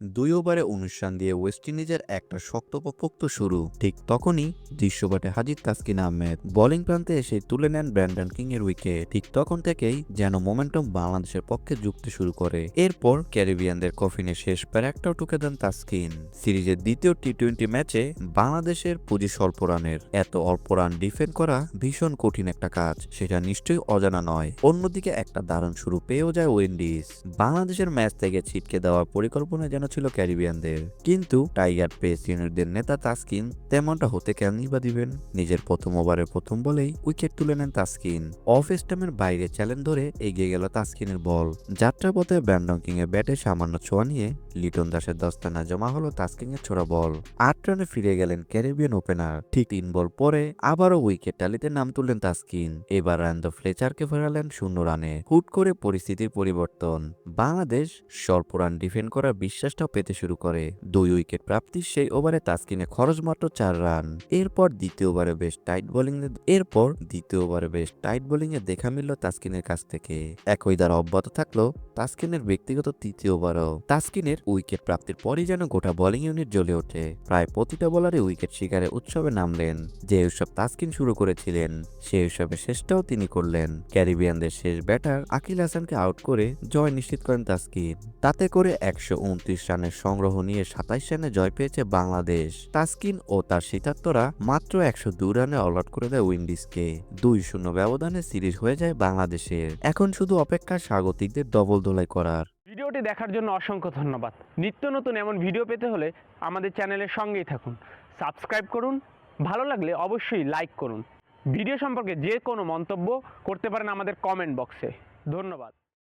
দুই ওভারে রান দিয়ে ওয়েস্ট ইন্ডিজের একটা শক্তপোক্ত শুরু। ঠিক তখনই দৃশ্যপটে হাজির তাসকিন আহমেদ। বোলিং প্রান্তে এসে তুলে নেন ব্র্যান্ডন কিং এর উইকেট। ঠিক তখন থেকেই যেন মোমেন্টাম বাংলাদেশের পক্ষে যুক্তি শুরু করে। এরপর ক্যারিবিয়ানদের কফিনে শেষ প্যারাকটাও টুকে দেন তাসকিন। সিরিজের দ্বিতীয় টি টোয়েন্টি ম্যাচে বাংলাদেশের পুঁজি স্বল্প রানের। এত অল্প রান ডিফেন্ড করা ভীষণ কঠিন একটা কাজ। সেটা নিশ্চয়ই অজানা নয়। অন্যদিকে একটা দারুণ শুরু পেয়েও যায় উইন্ডিজ বাংলাদেশের ম্যাচ থেকে ছিটকে দেওয়ার পরিকল্পনা যেন ছিল ক্যারিবিয়ানদের। কিন্তু টাইগার পেস ইউনিটদের নেতা তাসকিন তেমনটা হতে কেনই বা দিবেন? নিজের প্রথম ওভারে প্রথম বলেই উইকেট তুলে নেন তাসকিন। অফ স্টামের বাইরে চ্যালেঞ্জ ধরে এগিয়ে গেল তাসকিনের বল। যাত্রাপথে ব্যান্ডং কিং এর ব্যাটে সামান্য ছোঁয়া নিয়ে লিটন দাসের দস্তানা জমা হলো তাসকিং এর ছোড়া বল। আট রানে ফিরে গেলেন ক্যারিবিয়ান ওপেনার। ঠিক তিন বল পরে আবারও উইকেট টালিতে নাম তুললেন তাসকিন। এবার রান্দো ফ্লেচারকে ফেরালেন শূন্য রানে। হুট করে পরিস্থিতির পরিবর্তন। বাংলাদেশ স্বল্প রান ডিফেন্ড করার বিশ্বাসটাও পেতে শুরু করে। দুই উইকেট প্রাপ্তির সেই ওভারে তাসকিনে খরচ মাত্র চার রান। এরপর দ্বিতীয় ওভারে বেশ টাইট বোলিং এরপর দ্বিতীয় ওভারে বেশ টাইট বোলিং এ দেখা মিলল তাসকিনের কাছ থেকে। একই দ্বারা অব্যাহত থাকল তাসকিনের ব্যক্তিগত তৃতীয় ওভারও। তাসকিনের উইকেট প্রাপ্তির পরই যেন গোটা বোলিং ইউনিট জ্বলে ওঠে। প্রায় প্রতিটা বলারে উইকেট শিকারে উৎসবে নামলেন। যে উৎসব তাসকিন শুরু করেছিলেন সেই উৎসবে শেষটাও তিনি করলেন। ক্যারিবিয়ানদের শেষ ব্যাটার আকিল হাসানকে আউট করে জয় নিশ্চিত করেন তাসকিন। তাতে করে একশো উনত্রিশ রানের সংগ্রহ নিয়ে সাতাইশ রানে জয় পেয়েছে বাংলাদেশ। তাসকিন ও তার শীতার্থরা মাত্র একশো দুই রানে অল আউট করে দেয় উইন্ডিজকে। দুই শূন্য ব্যবধানে সিরিজ হয়ে যায় বাংলাদেশের। এখন শুধু অপেক্ষা স্বাগতিকদের ডবল দোলাই করার। ভিডিওটি দেখার জন্য অসংখ্য ধন্যবাদ। নিত্য নতুন এমন ভিডিও পেতে হলে আমাদের চ্যানেলের সঙ্গেই থাকুন। সাবস্ক্রাইব করুন, ভালো লাগলে অবশ্যই লাইক করুন। ভিডিও সম্পর্কে যে কোনো মন্তব্য করতে পারেন আমাদের কমেন্ট বক্সে। ধন্যবাদ।